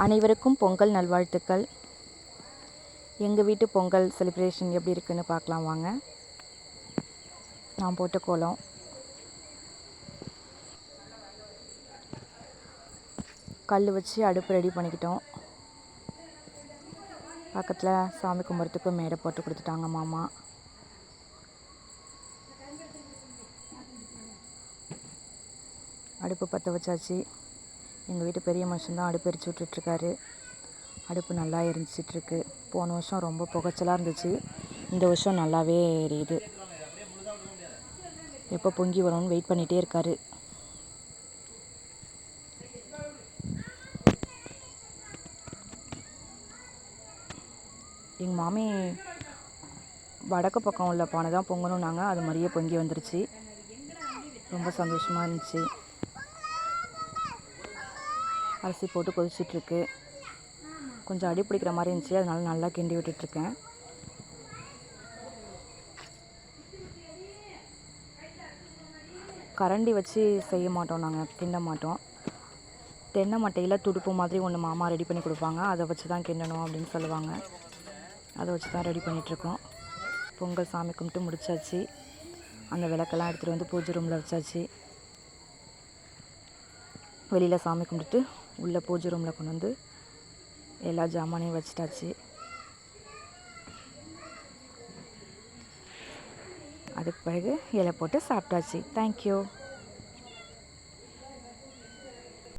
அனைவருக்கும் பொங்கல் நல்வாழ்த்துக்கள். எங்கள் வீட்டு பொங்கல் செலிப்ரேஷன் எப்படி இருக்குன்னு பார்க்கலாம் வாங்க. நான் போட்ட கோலம். கல் வச்சு அடுப்பு ரெடி பண்ணிக்கிட்டோம். பக்கத்தில் சாமி கும்பிட்றதுக்கு மேடை போட்டு கொடுத்துட்டாங்க மாமா. அடுப்பு பற்ற வச்சாச்சு. எங்கள் வீட்டு பெரிய மனுஷன் தான் அடுப்பு எரிச்சு விட்டுட்ருக்காரு. அடுப்பு நல்லா எரிஞ்சிட்ருக்கு. போன வருஷம் ரொம்ப புகைச்சலாக இருந்துச்சு. இந்த வருஷம் நல்லாவே எரியுது. எப்போ பொங்கி வரும்னு வெயிட் பண்ணிகிட்டே இருக்காரு. எங்கள் மாமி வடக்கு பக்கம் உள்ள பானை தான் பொங்கணுன்னாங்க அது மாதிரியே பொங்கி வந்துருச்சு. ரொம்ப சந்தோஷமாக இருந்துச்சு. அரிசி போட்டு கொதிச்சிட்ருக்கு. கொஞ்சம் அடி பிடிக்கிற மாதிரி இருந்துச்சு. அதனால் நல்லா கிண்டி விட்டுட்ருக்கேன். கரண்டி வச்சு செய்ய மாட்டோம் நாங்கள் கிண்ட மாட்டோம். தென்னை மட்டையில் துடுப்பு மாதிரி ஒன்று மாமா ரெடி பண்ணி கொடுப்பாங்க. அதை வச்சு தான் கிண்டணும் அப்படின்னு சொல்லுவாங்க. அதை வச்சு தான் ரெடி பண்ணிகிட்ருக்கோம் பொங்கல் சாமி கும்பிட்டு முடிச்சாச்சு. அந்த விளக்கெல்லாம் எடுத்துகிட்டு வந்து பூஜை ரூமில் வச்சாச்சு. வெளியில் சாமி கும்பிட்டுட்டு உள்ளே பூஜை ரூமில் கொண்டு வந்து எல்லா ஜாமானையும் வச்சிட்டாச்சு. அதுக்கு பிறகு இலை போட்டு சாப்பிட்டாச்சு. தேங்க்யூ